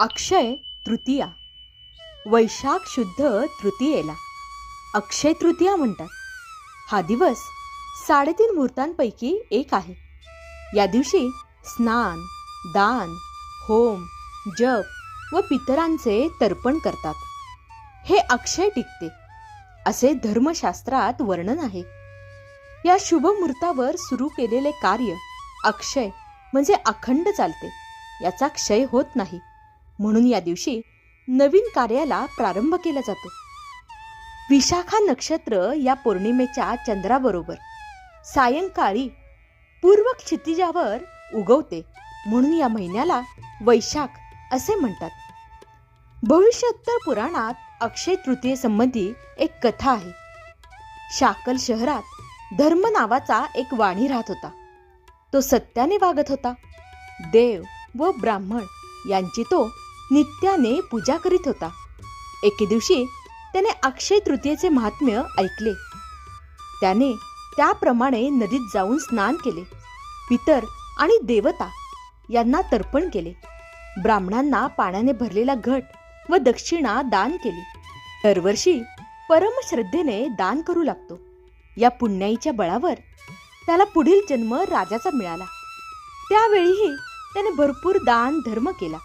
अक्षय तृतीया. वैशाख शुद्ध तृतीयेला. अक्षय तृतीया म्हणतात. हा दिवस साडेतीन मुहूर्तांपैकी एक आहे. या दिवशी स्नान दान होम जप व पितरांचे तर्पण करतात. हे अक्षय टिकते. असे धर्मशास्त्रात वर्णन आहे. या शुभ मुहूर्तावर सुरू केलेले कार्य अक्षय म्हणजे अखंड चालते याचा क्षय होत नाही. म्हणून या दिवशी नवीन कार्याला प्रारंभ केला जातो. विशाखा नक्षत्र या पौर्णिमेच्या चंद्राबरोबर सायंकाळी पूर्व क्षितिजावर उगवते म्हणून या महिन्याला वैशाख असे म्हणतात. भविष्योत्तर पुराणात अक्षय तृतीये संबंधी एक कथा आहे. शाकल शहरात धर्म नावाचा एक वाणी राहत होता. तो सत्याने वागत होता. देव व ब्राह्मण यांची तो नित्याने पूजा करीत होता. एके दिवशी त्याने अक्षय तृतीयेचे महात्म्य ऐकले. त्याने त्याप्रमाणे नदीत जाऊन स्नान केले. पितर आणि देवता यांना तर्पण केले. ब्राह्मणांना पाण्याने भरलेला घट व दक्षिणा दान केली. दरवर्षी परमश्रद्धेने दान करू लागतो. या पुण्याईच्या बळावर त्याला पुढील जन्म राजाचा मिळाला. त्यावेळीही त्याने भरपूर दान धर्म केला.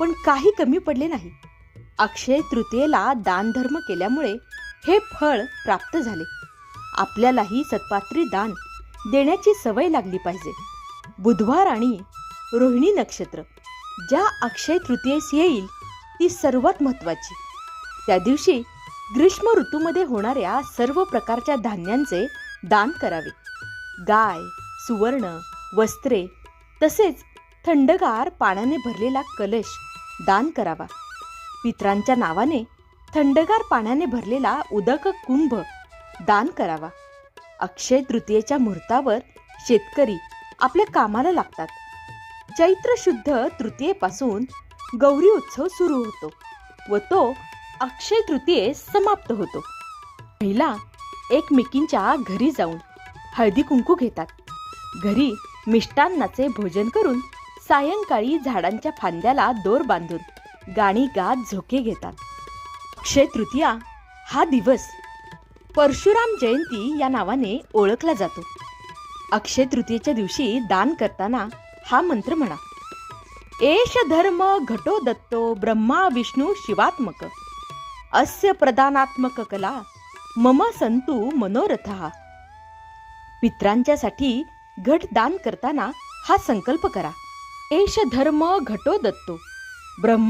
पण काही कमी पडले नाही. अक्षय तृतीयेला दानधर्म केल्यामुळे हे फळ प्राप्त झाले. आपल्यालाही सत्पात्री दान देण्याची सवय लागली पाहिजे. बुधवार आणि रोहिणी नक्षत्र ज्या अक्षय तृतीयेस येईल ती सर्वात महत्वाची त्या दिवशी ग्रीष्म ऋतूमध्ये होणाऱ्या सर्व प्रकारच्या धान्यांचे दान करावे. गाय सुवर्ण वस्त्रे तसेच थंडगार पाण्याने भरलेला कलश दान करावा. पित्रांच्या नावाने थंडगार पाण्याने भरलेला उदक कुंभ दान करावा. अक्षय तृतीयेच्या मुहूर्तावर शेतकरी आपल्या कामाला लागतात. चैत्र शुद्ध तृतीयेपासून गौरी उत्सव सुरू होतो व तो अक्षय तृतीयेस समाप्त होतो. महिला एकमेकींच्या घरी जाऊन हळदी कुंकू घेतात. घरी मिष्टान्नाचे भोजन करून सायंकाळी झाडांच्या फांद्याला दोर बांधून गाणी गात झोके घेतात. अक्षय तृतीया हा दिवस परशुराम जयंती या नावाने ओळखला जातो. अक्षय तृतीयेच्या दिवशी दान करताना हा मंत्र म्हणा. एष धर्म घटो दत्तो ब्रह्मा विष्णू शिवात्मक. अस्य प्रदानात्मक कला मम संतु मनोरथ. पित्रांच्यासाठी घट दान करताना हा संकल्प करा. एष धर्म घटो दत्तो. ब्रह्म